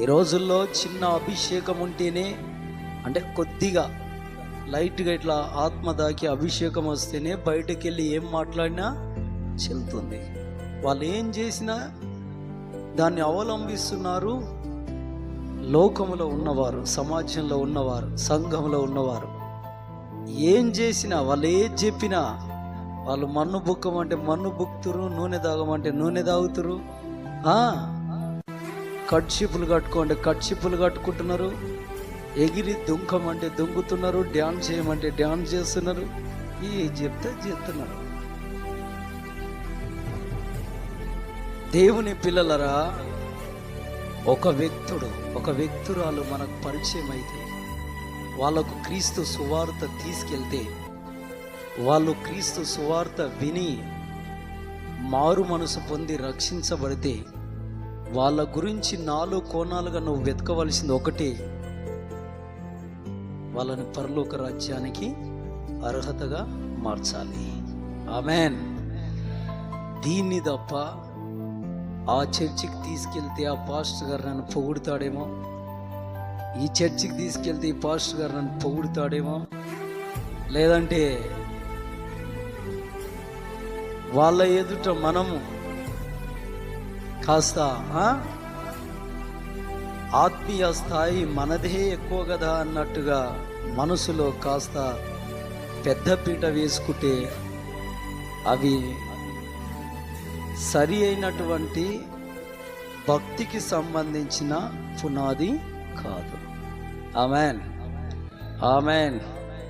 ఈ రోజుల్లో చిన్న అభిషేకం ఉంటేనే అంటే కొద్దిగా లైట్గా ఇట్లా ఆత్మ దాకి అభిషేకం వస్తేనే బయటకు వెళ్ళి ఏం మాట్లాడినా చెల్తుంది వాళ్ళు ఏం చేసినా దాన్ని అవలంబిస్తున్నారు. లోకములో ఉన్నవారు సమాజంలో ఉన్నవారు సంఘంలో ఉన్నవారు ఏం చేసినా వాళ్ళు ఏది చెప్పినా వాళ్ళు మన్ను బుక్కమంటే మన్ను బుక్కుతురు నూనె తాగమంటే నూనె తాగుతురు. ఆ, కట్షిప్పులు కట్టుకోండి. కట్షిప్పులు కట్టుకుంటున్నారు. ఎగిరి దుంకమంటే దుంకుతున్నారు. డ్యాన్స్ చేయమంటే డ్యాన్స్ చేస్తున్నారు. ఈ చెప్తే చేస్తున్నారు. దేవుని పిల్లలరా ఒక వ్యక్తుడు ఒక వ్యక్తురాలు మనకు పరిచయం అయితే వాళ్ళకు క్రీస్తు సువార్త తీసుకెళ్తే వాళ్ళు క్రీస్తు సువార్త విని మారు మనసు పొంది రక్షించబడితే వాళ్ళ గురించి నాలుగు కోణాలుగా నువ్వు వెతకవలసింది ఒకటే. వాళ్ళని పరలోక రాజ్యానికి అర్హతగా మార్చాలి. ఆమెన్. దీన్ని తప్ప ఆ చర్చికి తీసుకెళ్తే ఆ పాస్టర్ గారు నన్ను పొగుడుతాడేమో? ఈ చర్చికి తీసుకెళ్తే ఈ పాస్టర్ గారు నన్ను పొగుడుతాడేమో? లేదంటే వాళ్ళ ఎదుట మనము కాస్త ఆత్మీయ స్థాయి మనదే ఎక్కువ కదా అన్నట్టుగా మనసులో కాస్త పెద్ద పీట వేసుకుంటే అవి సరి అయినటువంటి భక్తికి సంబంధించిన పునాది కాదు. ఆమెన్. ఆమెన్.